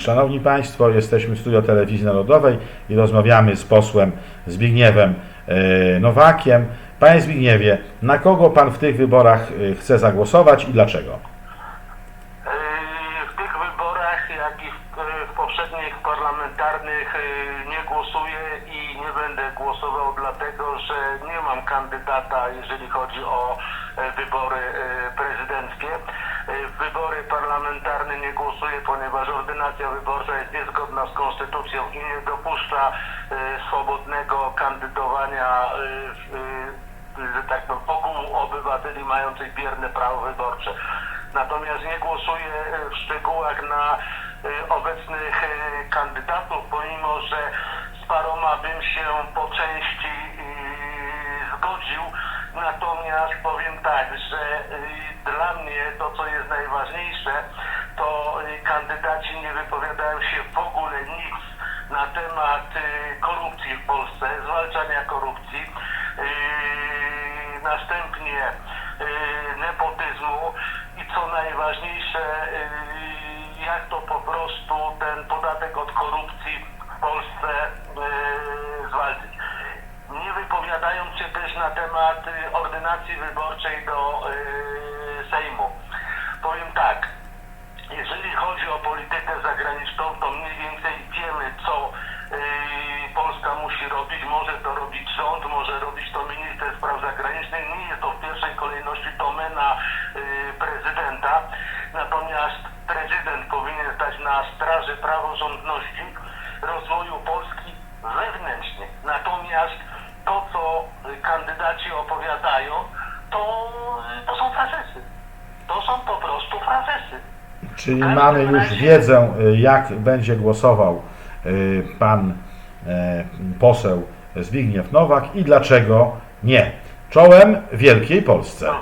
Szanowni Państwo, jesteśmy w studio Telewizji Narodowej i rozmawiamy z posłem Zbigniewem e, Nowakiem. Panie Zbigniewie, na kogo Pan w tych wyborach e, chce zagłosować i dlaczego? Yy, W tych wyborach, jak i w, poprzednich parlamentarnych nie głosuję i nie będę głosował dlatego, że nie mam kandydata, jeżeli chodzi o e, wybory e, prezydenckie. Wybory parlamentarne nie głosuję, ponieważ ordynacja wyborcza jest niezgodna z konstytucją i nie dopuszcza e, swobodnego kandydowania e, e, że tak powiem, ogółu obywateli mających bierne prawo wyborcze. Natomiast nie głosuję w szczegółach na obecnych kandydatów, pomimo że z paroma bym się po części. Natomiast powiem tak, że e, dla mnie to, co jest najważniejsze, to e, kandydaci nie wypowiadają się w ogóle nic na temat e, korupcji w Polsce, zwalczania korupcji. Następnie nepotyzmu i co najważniejsze, jak to po prostu ten podatek od korupcji w Polsce yy, zwalczyć. Nie wypowiadając też na temat yy, ordynacji wyborczej do yy, Sejmu. Powiem tak, jeżeli chodzi o politykę zagraniczną, to mniej więcej wiemy, co yy, Polska musi robić. Może to robić rząd, może robić to minister spraw zagranicznych. Nie jest to w pierwszej kolejności domena prezydenta. Natomiast prezydent powinien stać na straży praworządności, rozwoju Polski wewnętrznie. Natomiast y, kandydaci opowiadają, to, y, to są frazesy. To są po prostu frazesy. Czyli mamy już wiedzę, e, jak będzie głosował e, Pan e, poseł Zbigniew Nowak i dlaczego nie. Czołem Wielkiej Polsce. No,